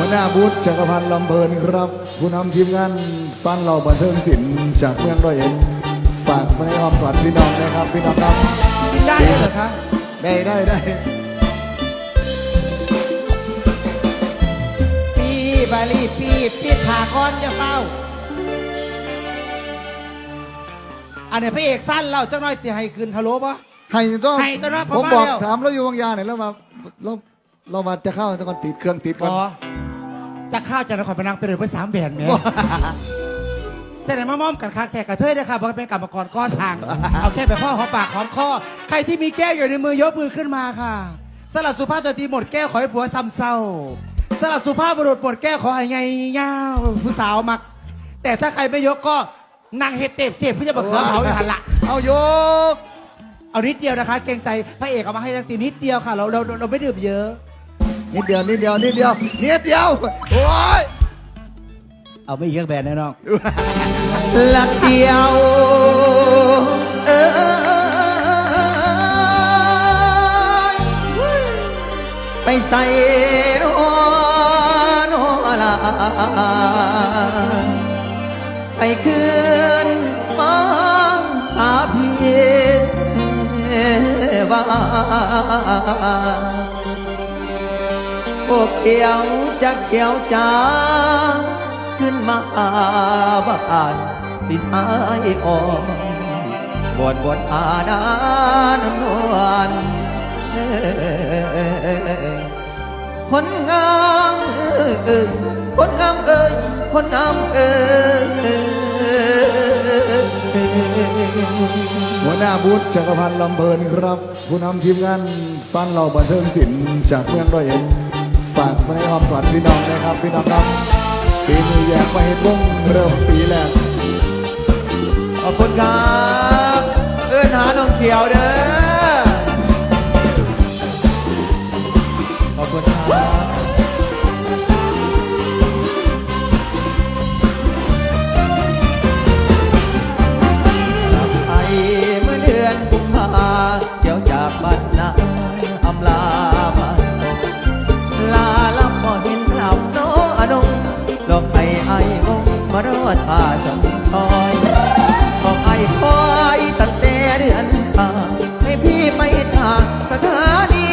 หัวหน้าบุตรจักรพันธ์ลำเพลินครับ ผู้นำทีมงานสั้นเราบันเทิงศิลป์จากเมืองร้อยเอ็ดฝากไว้ในอ้อมกอดพี่น้องนะครับพี่น้องครับกินได้ด้วยเหรอคะได้ได้ได้ปีบาลีปีปีผ่าก้อนจะเฝ้า อันนี้พระเอกสั้นเราเจ้าน้อยเสียให้คืนฮัลโหลปะ ให้ต้องให้ตัวนะผมพอมาบอกแล้วถามเราอยู่บางยาเนี่ยแล้วมาเราเรามาจะเข้าแตะกอนติดเครื่องติดก่อนอ๋อ จะข้าวจากนครพนังไปเลยเพื่อสามแบนแหม่แต่ไหนมามอมกันคักแทกกระเทยนะครับบอกว่าเป็นกรรมกรก้อสั่งเอาแค่ไปพ่อหอมปากหอมคอใครที่มีแก้วอยู่ในมือยกมือขึ้นมาค่ะสลัดสุภาพตัวตีหมดแก้วขอให้ผัวซ้ำเศร้าสลัดสุภาพบุรุษหมดแก้วขอให้ไงเงาผู้สาวมัก แต่ถ้าใครไม่ยกก็นางเฮดเต็บเสียบเพื่อจะบักเขือเผาอยู่หันละเอาโยกเอานิดเดียวนะคะ เกรงใจพระเอกเอามาให้ตั้งตีนิดเดียวค่ะ เราเราเราไม่ดื่มเยอะ นิดเดียวนิดเดียวนิดเดียวนิดเดียวโอ้ยเอาไม่เยอะแบนแน่นอนลักเดียวเออไปใส่นอนอลาไปคืนมองหาพี่ว่า เขียวจะเขียวจ้าขึ้นมาอาบานพี่สายอ่อนบวชบวชอาดานนวลคนงามเอ้ยคนงามเอ้ยคนงามเอ้ยหัวหน้าบุตรจักรพันธ์ลำเพลินครับ ผู้นำทีมงานสั้นเราบันเทิงศิลป์จากเมืองร้อยเอ็ด ฝากไว้อ้อมกอดพี่น้องนะครับพี่น้องครับปีนี้แยกไปให้บุ้งเริ่มปีแรกขอบคุณครับ เอื้อนหาน้องเขียวเด้อ ท่าจำคอยบอกไอ้คอยตั้งแต่เดือนพาให้พี่ไปทางสถานี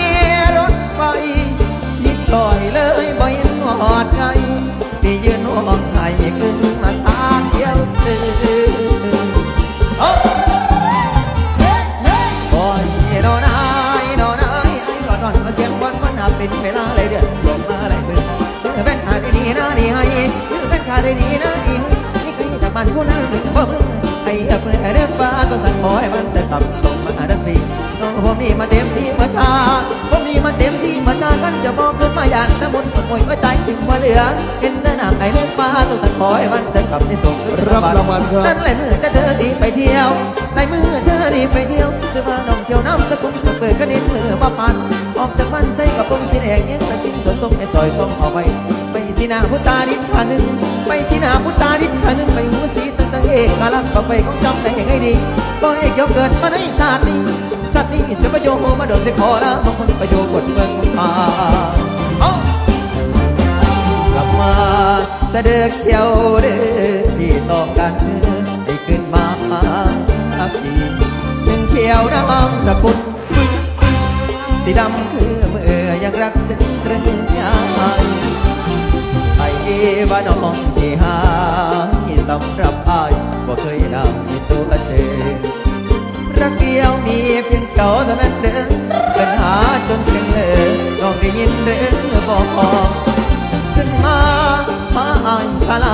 รถไฟนิดต่อยเลยบ่เห็นหอดไงพี่ยืนห้องไห้ขึ้นมาทาเดียวซื้อโอ้ยนอนายนอนายไอ้ก่อนนอนมาเสียงบอลมันหาเป็นเวลาเลยเดือดลงมาอะไรมือเป็นขาดดีนะดีให้เป็นขาดดีนะ มึงไอ้เพื่อนเรื่องฟ้าต้องสั่งขอให้มันแต่ต่ำลงมาดังปีน้องผมนี่มาเต็มที่มาตาผมนี่มาเต็มที่มาตากันจะบอกขึ้นมาหยาดน้ำมนต์มวยมาใจถึงมาเหลือเห็นแต่หน้าไอ้เรื่องฟ้าต้องสั่งขอให้มันแต่กลับในตรงรับรางวัลครับนั่นแหละมือแต่เธอดีไปเที่ยวในมือเธอดีไปเที่ยวซื้อมาน้องเที่ยวน้ำตะกุ่มเปิดกระดิ่งมือมาปันออกจากบ้านใส่กระโปรงสีแดงเงี้ยตะกินตัวต้มไอ้ซอยต้มเอาไปไปที่นาพุตาดินขาหนึ่งไปที่นาพุตาดินขาหนึ่งไปหัวสีต ตั้งเอกกาลักต่อไปของจำได้ยังไงดีก็ให้เกี่ยวเกิดมาในชาตินี้สัตว์นี้จะประโยชน์มาโดนใส่คอล้วบางคนประโยชน์บนเมืองมุนมาเอ้ากลับมาเสด็จเที่ยวเด้อที่ต้อการให้ขึ้นมาอักทีหนึ่งเที่ยวน้ำสกุลสีดำคือเมื่อยังรักซึ้งตรึงยาไอ้บ้านน้องที่หา สำหรับอายบ่เคยนำตัวเธอรักเดียวมีเพียงเจ้าเท่านั้นเด้อปัญหาจนถึงเลยน้องได้ยินเด้อบอกขึ้นมาพาอ่านคาลา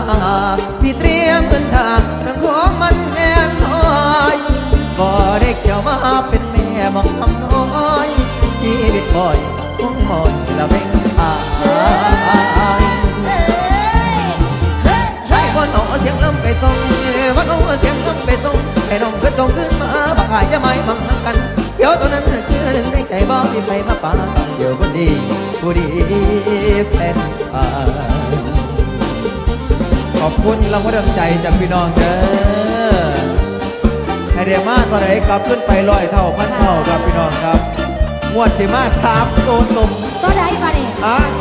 พี่เตรียมเงินทา ไม่บังกันเดี๋ยวตอนนั้นคือหนึ่งในใจบ่มีใครมาปาเดี๋ยวคนดีผู้ดีเป็นอายขอบคุณรางวัลน้ำใจจากพี่น้องเด้อให้เดียมากกว่าไหนกลับขึ้นไปร้อยเท่าพันเท่าครับพี่น้องครับงวดสิมาสามโตตุ่มตัวใดมาเนี่ยอะตัวใดคน